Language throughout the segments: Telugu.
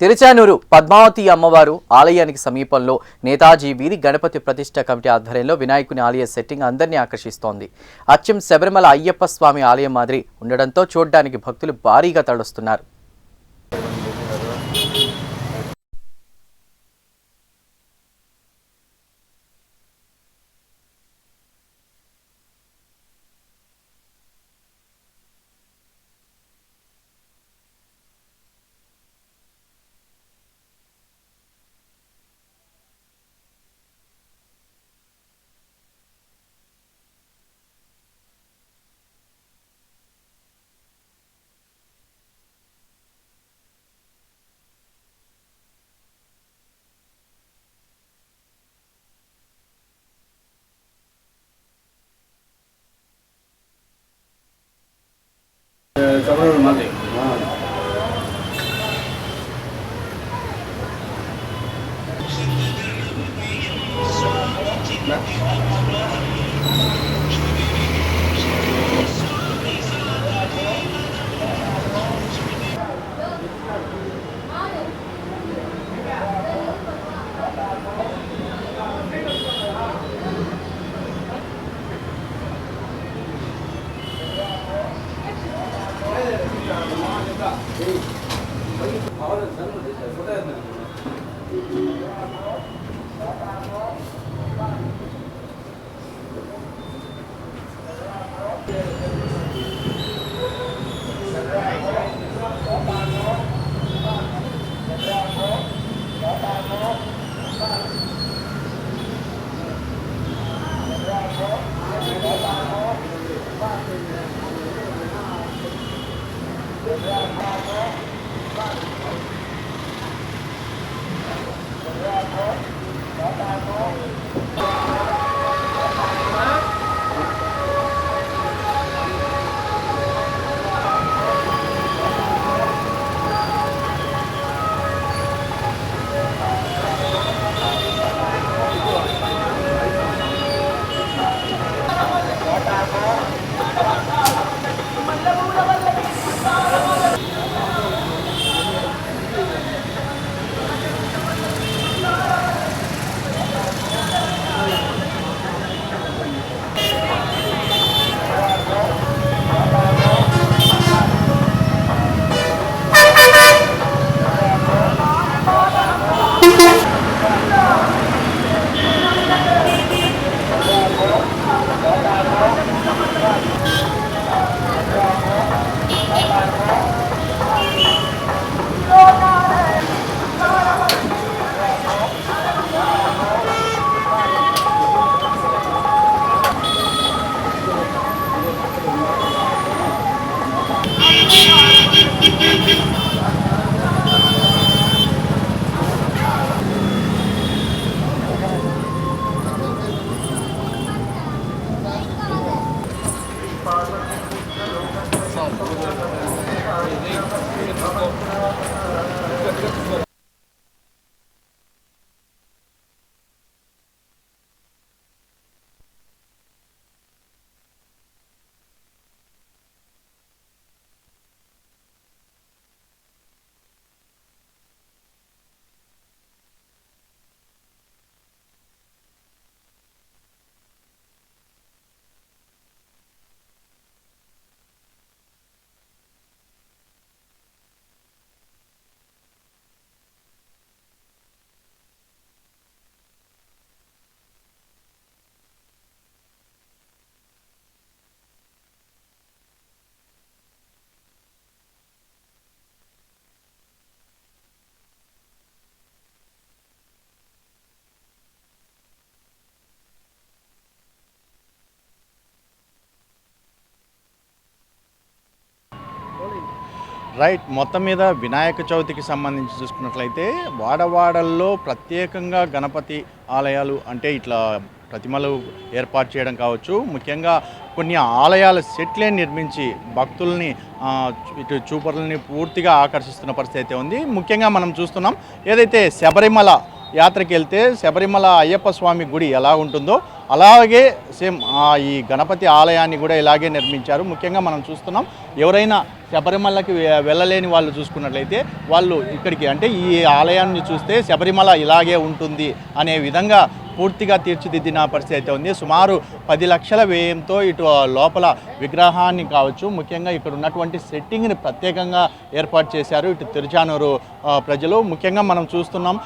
తిరుచానూరు పద్మావతి అమ్మవారు ఆలయానికి సమీపంలో నేతాజీ వీధి గణపతి ప్రతిష్ట కమిటీ ఆధ్వర్యంలో వినాయకుని ఆలయ సెట్టింగ్ అందరినీ ఆకర్షిస్తోంది. అచ్చం శబరిమల అయ్యప్ప స్వామి ఆలయం మాదిరి ఉండడంతో చూడ్డానికి భక్తులు భారీగా తడుస్తున్నారు Thank you. రైట్ మొత్తం మీద వినాయక చవితికి సంబంధించి చూసుకున్నట్లయితే వాడవాడల్లో ప్రత్యేకంగా గణపతి ఆలయాలు అంటే ఇట్లా ప్రతిమలు ఏర్పాటు చేయడం కావచ్చు. ముఖ్యంగా కొన్ని ఆలయాల సెట్లే నిర్మించి భక్తుల్ని ఇటు చూపరులని పూర్తిగా ఆకర్షిస్తున్న పరిస్థితి అయితే ఉంది. ముఖ్యంగా మనం చూస్తున్నాం ఏదైతే శబరిమల యాత్రకి వెళ్తే శబరిమల అయ్యప్ప స్వామి గుడి ఎలా ఉంటుందో అలాగే సేమ్ ఈ గణపతి ఆలయాన్ని కూడా ఇలాగే నిర్మించారు. ముఖ్యంగా మనం చూస్తున్నాం ఎవరైనా శబరిమలకి వెళ్ళలేని వాళ్ళు చూసుకున్నట్లయితే వాళ్ళు ఇక్కడికి అంటే ఈ ఆలయాన్ని చూస్తే శబరిమల ఇలాగే ఉంటుంది అనే విధంగా పూర్తిగా తీర్చిదిద్దిన పరిస్థితి అయితే ఉంది. సుమారు పది లక్షల వ్యయంతో ఇటు లోపల విగ్రహాన్ని కావచ్చు ముఖ్యంగా ఇక్కడ ఉన్నటువంటి సెట్టింగ్ని ప్రత్యేకంగా ఏర్పాటు చేశారు ఇటు తిరుచానూరు ప్రజలు. ముఖ్యంగా మనం చూస్తున్నాం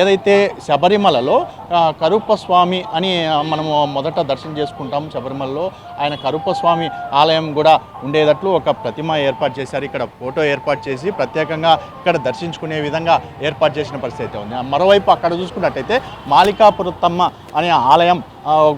ఏదైతే శబరిమలలో ఆ, కరుప్ప స్వామి అని మనము మొదట దర్శనం చేసుకుంటాం శబరిమలలో ఆయన కరుప్ప స్వామి ఆలయం కూడా ఉండేటట్లు ఒక ప్రతిమ ఏర్పాటు చేశారు. ఇక్కడ ఫోటో ఏర్పాటు చేసి ప్రత్యేకంగా ఇక్కడ దర్శించుకునే విధంగా ఏర్పాటు చేసిన పరిస్థితి అయితే ఉంది. మరోవైపు అక్కడ చూసుకున్నట్టయితే మాలికాపురత్తమ్మ అనే ఆలయం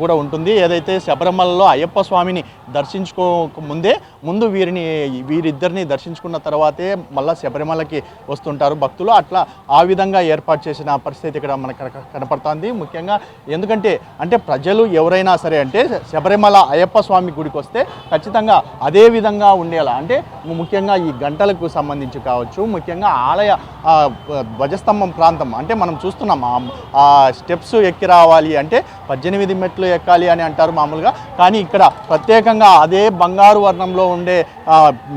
కూడా ఉంటుంది. ఏదైతే శబరిమలలో అయ్యప్ప స్వామిని దర్శించుకో ముందే ముందు వీరిని వీరిద్దరిని దర్శించుకున్న తర్వాతే మళ్ళీ శబరిమలకి వస్తుంటారు భక్తులు. అట్లా ఆ విధంగా ఏర్పాటు చేసిన పరిస్థితి ఇక్కడ మనకు కనపడుతుంది కనపడుతోంది. ముఖ్యంగా ఎందుకంటే అంటే ప్రజలు ఎవరైనా సరే అంటే శబరిమల అయ్యప్ప స్వామి గుడికి వస్తే ఖచ్చితంగా అదే విధంగా ఉండేలా. అంటే ముఖ్యంగా ఈ గంటలకు సంబంధించి కావచ్చు ముఖ్యంగా ఆలయ ధ్వజస్తంభం ప్రాంతం. అంటే మనం చూస్తున్నాం ఆ స్టెప్స్ ఎక్కి రావాలి అంటే పద్దెనిమిది మెట్లు ఎక్కాలి అని అంటారు మామూలుగా. కానీ ఇక్కడ ప్రత్యేకంగా అదే బంగారు వర్ణంలో ఉండే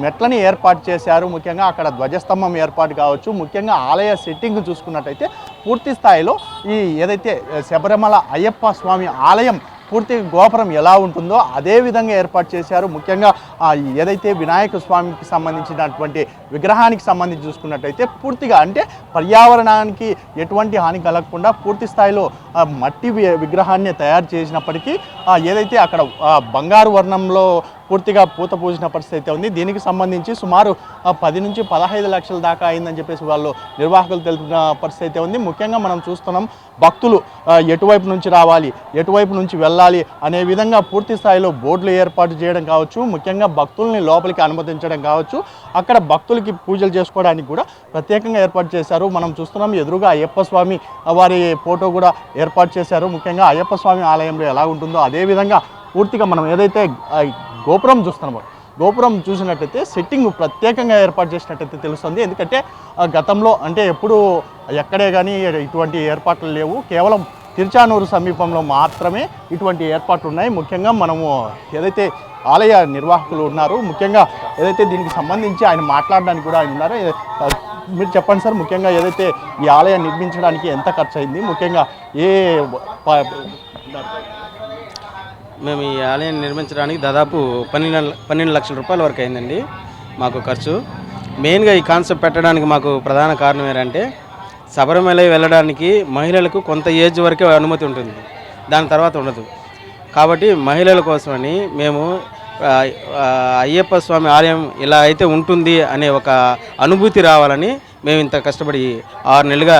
మెట్లని ఏర్పాటు చేశారు. ముఖ్యంగా అక్కడ ధ్వజస్తంభం ఏర్పాటు కావచ్చు. ముఖ్యంగా ఆలయ సెట్టింగ్ చూసుకున్నట్టయితే పూర్తి స్థాయిలో ఈ ఏదైతే శబరిమల అయ్యప్ప స్వామి ఆలయం పూర్తి గోపురం ఎలా ఉంటుందో అదే విధంగా ఏర్పాటు చేశారు. ముఖ్యంగా ఏదైతే వినాయక స్వామికి సంబంధించినటువంటి విగ్రహానికి సంబంధించి చూసుకున్నట్టయితే పూర్తిగా అంటే పర్యావరణానికి ఎటువంటి హాని కలగకుండా పూర్తి స్థాయిలో మట్టి విగ్రహాన్ని తయారు చేసినప్పటికీ ఏదైతే అక్కడ బంగారు వర్ణంలో పూర్తిగా పూత పూసిన పరిస్థితి అయితే ఉంది. దీనికి సంబంధించి సుమారు పది నుంచి పదహైదు లక్షల దాకా అయిందని చెప్పేసి వాళ్ళు నిర్వాహకులు తెలిపిన పరిస్థితి అయితే ఉంది. ముఖ్యంగా మనం చూస్తున్నాం భక్తులు ఎటువైపు నుంచి రావాలి ఎటువైపు నుంచి వెళ్ళాలి అనే విధంగా పూర్తి స్థాయిలో బోర్డులు ఏర్పాటు చేయడం కావచ్చు ముఖ్యంగా భక్తుల్ని లోపలికి అనుమతించడం కావచ్చు అక్కడ భక్తులకి పూజలు చేసుకోవడానికి కూడా ప్రత్యేకంగా ఏర్పాటు చేశారు. మనం చూస్తున్నాం ఎదురుగా అయ్యప్ప స్వామి వారి ఫోటో కూడా ఏర్పాటు చేశారు. ముఖ్యంగా అయ్యప్ప స్వామి ఆలయంలో ఎలా ఉంటుందో అదే విధంగా పూర్తిగా మనం ఏదైతే గోపురం చూస్తున్నాము గోపురం చూసినట్టయితే సెట్టింగ్ ప్రత్యేకంగా ఏర్పాటు చేసినట్టయితే తెలుస్తుంది. ఎందుకంటే గతంలో అంటే ఎప్పుడు ఎక్కడే కానీ ఇటువంటి ఏర్పాట్లు లేవు. కేవలం తిరుచానూరు సమీపంలో మాత్రమే ఇటువంటి ఏర్పాట్లు ఉన్నాయి. ముఖ్యంగా మనము ఏదైతే ఆలయ నిర్వాహకులు ఉన్నారు ముఖ్యంగా ఏదైతే దీనికి సంబంధించి ఆయన మాట్లాడడానికి కూడా ఆయన ఉన్నారు మీరు చెప్పండి సార్ ముఖ్యంగా ఏదైతే ఈ ఆలయం నిర్మించడానికి ఎంత ఖర్చు అయింది ముఖ్యంగా ఏ మేము ఈ ఆలయాన్ని నిర్మించడానికి దాదాపు పన్నెండు పన్నెండు లక్షల రూపాయల వరకు అయిందండి మాకు ఖర్చు. మెయిన్గా ఈ కాన్సెప్ట్ పెట్టడానికి మాకు ప్రధాన కారణం ఏంటంటే శబరిమల వెళ్ళడానికి మహిళలకు కొంత ఏజ్ వరకే అనుమతి ఉంటుంది. దాని తర్వాత ఉండదు. కాబట్టి మహిళల కోసమని మేము అయ్యప్ప స్వామి ఆలయం ఇలా అయితే ఉంటుంది అనే ఒక అనుభూతి రావాలని మేము ఇంత కష్టపడి ఆరు నెలలుగా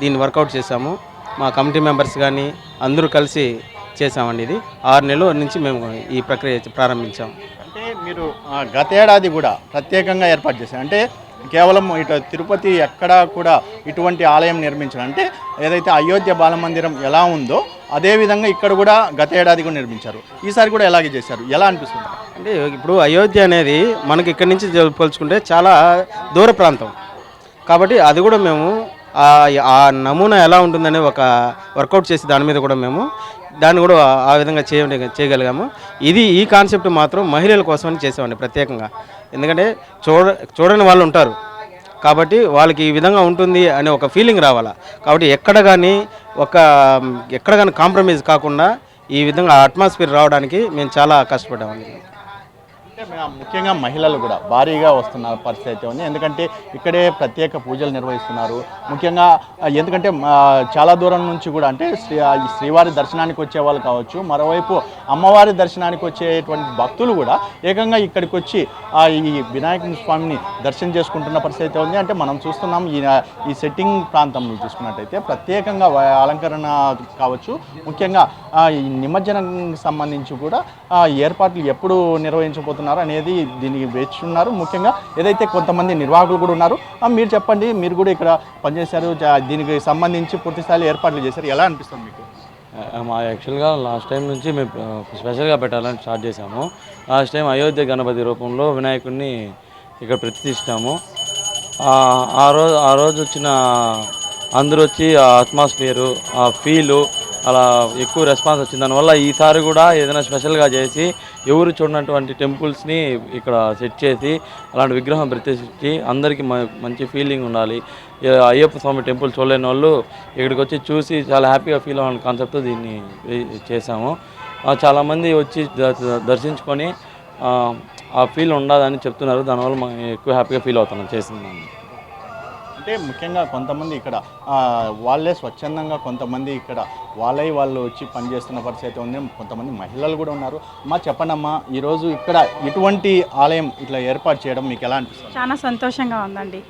దీన్ని వర్కౌట్ చేశాము. మా కమిటీ మెంబర్స్ కానీ అందరూ కలిసి చేసామండి ఇది. ఆరు నెలల నుంచి మేము ఈ ప్రక్రియ ప్రారంభించాం. అంటే మీరు ఆ, గత ఏడాది కూడా ప్రత్యేకంగా ఏర్పాటు చేశారు. అంటే కేవలం ఇటు తిరుపతి ఎక్కడా కూడా ఇటువంటి ఆలయం నిర్మించారు అంటే ఏదైతే అయోధ్య బాలమందిరం ఎలా ఉందో అదే విధంగా ఇక్కడ కూడా గత ఏడాది కూడా నిర్మించారు. ఈసారి కూడా ఎలాగే చేశారు? ఎలా అనిపిస్తుంది? అంటే ఇప్పుడు అయోధ్య అనేది మనకి ఇక్కడి నుంచి పోల్చుకుంటే చాలా దూర ప్రాంతం. కాబట్టి అది కూడా మేము ఆ ఆ నమూనా ఎలా ఉంటుందనే ఒక వర్కౌట్ చేసి దాని మీద కూడా మేము దాన్ని కూడా ఆ విధంగా చేయ చేయగలిగాము. ఇది ఈ కాన్సెప్ట్ మాత్రం మహిళల కోసమని చేసామండి ప్రత్యేకంగా. ఎందుకంటే చూడ చూడని వాళ్ళు ఉంటారు. కాబట్టి వాళ్ళకి ఈ విధంగా ఉంటుంది అనే ఒక ఫీలింగ్ రావాలా. కాబట్టి ఎక్కడ కానీ ఒక ఎక్కడ కానీ కాంప్రమైజ్ కాకుండా ఈ విధంగా అట్మాస్ఫియర్ రావడానికి మేము చాలా కష్టపడ్డామండి ముఖ్యంగా మహిళలు కూడా భారీగా వస్తున్న పరిస్థితి అయితే ఉంది. ఎందుకంటే ఇక్కడే ప్రత్యేక పూజలు నిర్వహిస్తున్నారు. ముఖ్యంగా ఎందుకంటే చాలా దూరం నుంచి కూడా అంటే శ్రీ శ్రీవారి దర్శనానికి వచ్చే వాళ్ళు కావచ్చు మరోవైపు అమ్మవారి దర్శనానికి వచ్చేటువంటి భక్తులు కూడా ఏకంగా ఇక్కడికి వచ్చి ఈ వినాయకుని స్వామిని దర్శనం చేసుకుంటున్న పరిస్థితి అయితే ఉంది. అంటే మనం చూస్తున్నాం ఈ ఈ సెట్టింగ్ ప్రాంతంలో చూసుకున్నట్టయితే ప్రత్యేకంగా అలంకరణ కావచ్చు. ముఖ్యంగా ఈ నిమజ్జనానికి సంబంధించి కూడా ఏర్పాట్లు ఎప్పుడు నిర్వహించబోతున్నారు అనేది దీనికి వేచి ఉన్నారు ముఖ్యంగా ఏదైతే కొంతమంది నిర్వాహకులు కూడా ఉన్నారు మీరు చెప్పండి మీరు కూడా ఇక్కడ పనిచేశారు దీనికి సంబంధించి పూర్తి స్థాయిలో ఏర్పాట్లు చేశారు. ఎలా అనిపిస్తుంది మీకు? మా యాక్చువల్గా లాస్ట్ టైం నుంచి మేము స్పెషల్గా పెట్టాలని స్టార్ట్ చేశాము. లాస్ట్ టైం అయోధ్య గణపతి రూపంలో వినాయకుడిని ఇక్కడ ప్రతిష్టాము ఆ ఆ రోజు ఆ రోజు వచ్చిన అందరూ వచ్చి ఆ అట్మాస్ఫియరు ఆ ఫీలు అలా ఎక్కువ రెస్పాన్స్ వచ్చింది. దానివల్ల ఈసారి కూడా ఏదైనా స్పెషల్గా చేసి ఎవరు చూడనటువంటి టెంపుల్స్ని ఇక్కడ సెట్ చేసి అలాంటి విగ్రహం ప్రతిష్ఠించి అందరికీ మ- మంచి ఫీలింగ్ ఉండాలి. అయ్యప్ప స్వామి టెంపుల్ చూడలేని వాళ్ళు ఇక్కడికి వచ్చి చూసి చాలా హ్యాపీగా ఫీల్ అవ్వాలని కాన్సెప్ట్ దీన్ని చేశాము. చాలామంది వచ్చి దర్శించుకొని ఆ, ఫీల్ ఉండదని చెప్తున్నారు. దానివల్ల ఎక్కువ హ్యాపీగా ఫీల్ అవుతున్నాం. చేసింది అంటే ముఖ్యంగా కొంతమంది ఇక్కడ వాళ్ళే స్వచ్ఛందంగా కొంతమంది ఇక్కడ వాళ్ళై వాళ్ళు వచ్చి పనిచేస్తున్న పరిస్థితి అయితే ఉంది. కొంతమంది మహిళలు కూడా ఉన్నారు. అమ్మా చెప్పండమ్మా ఈరోజు ఇక్కడ ఇటువంటి ఆలయం ఇట్లా ఏర్పాటు చేయడం మీకు ఎలా అనిపిస్తుంది? చాలా సంతోషంగా ఉందండి.